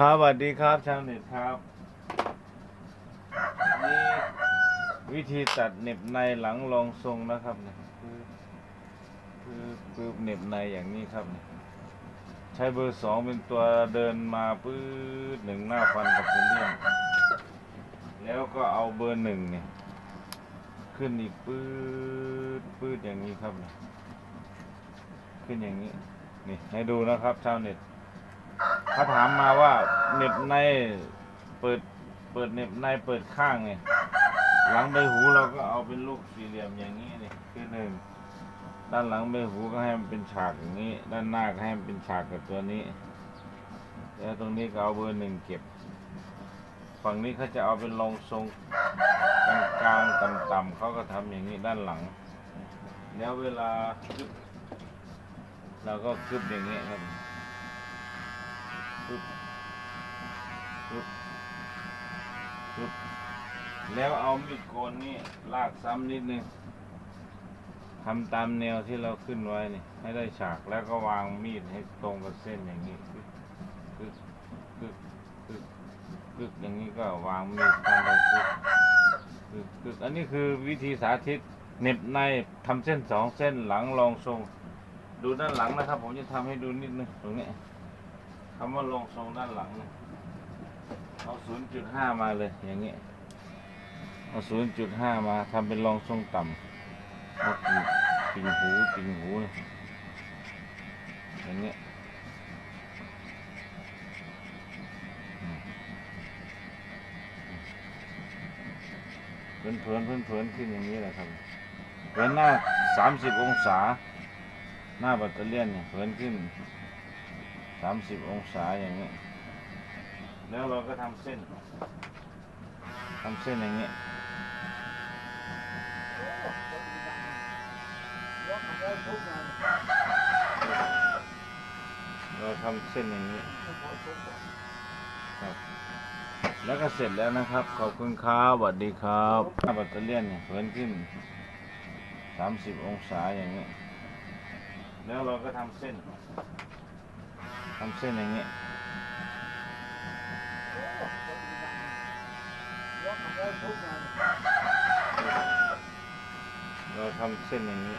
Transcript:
ครับสวัสดีครับชาวเน็ตครับ นี่วิธีตัดเน็บในหลังรองทรงนะครับเนี่ยคือคือคือเน็บในอย่างนี้ครับเนี่ยใช้เบอร์สองเป็นตัวเดินมาปื๊ดหนึ่งหน้าฟันกับเป็นเลี่ยงแล้วก็เอาเบอร์หนึ่งเนี่ย ขึ้นอีกปื๊ดปื๊ดอย่างนี้ครับเนี่ยขึ้นอย่างนี้ นี่ให้ดูนะครับชาวเน็ต เขาถามมาว่าเน็บในเปิดเปิดเน็บในเปิดข้างเนี่ยหลังใบหูเราก็เอาเป็นลูกสี่เหลี่ยมอย่างนี้นี่คือหนึ่งด้านหลังใบหูก็ให้มันเป็นฉากอย่างนี้ ด้านหน้าก็ให้มันเป็นฉากกับตัวนี้ แล้วตรงนี้ก็เอาเบอร์หนึ่งเก็บ ฝั่งนี้เขาจะเอาเป็นรองทรงกลางๆต่ำๆเขาก็ทำอย่างนี้ด้านหลัง แล้วเวลาคึบเราก็คึบอย่างนี้ครับ ปึ๊บปึ๊บปึ๊บแล้วเอามีดโกนนี่ลากซ้ำนิดนึงทำตามแนวที่เราขึ้นไว้นี่ให้ได้ฉากแล้วก็วางมีดให้ตรงกับเส้นอย่างนี้ปึ๊บปึ๊บปึ๊บปึ๊บปึ๊บอย่างนี้ก็วางมีดทำไปปึ๊บปึ๊บปึ๊บอันนี้คือวิธีสาธิตเน็บในทำเส้นสองเส้นหลังรองทรง ดูด้านหลังนะครับ ผมจะทำให้ดูนิดนึงตรงนี้ คำว่าลงทรงด้านหลังเนี่ยเอา 0.5 มาเลยอย่างนี้ยเอา 0.5 มาทำเป็นรองทรงต่ำเอาติ่งหูติ่งหูอย่างนี้อืมเพื่อนเพื่อนเพื่อนเพื่อนขึ้นอย่างนี้แหละครับเพื่อนหน้า 30 องศา หน้าแบัตเตอเลียนเนี่ยเพื่อนขึ้น สามสิบองศาอย่างนี้ แล้วเราก็ทำเส้นทำเส้นอย่างนี้เราทำเส้นอย่างนี้ครับแล้วก็เสร็จแล้วนะครับ ขอบคุณครับสวัสดีครับหน้าแบัตเตอเลียนเนี่ยเพิ่นขึ้นสามสิบองศาอย่างนี้ แล้วเราก็ทำเส้น ทำเส้นอย่างนี้เราทำเส้นอย่างนี้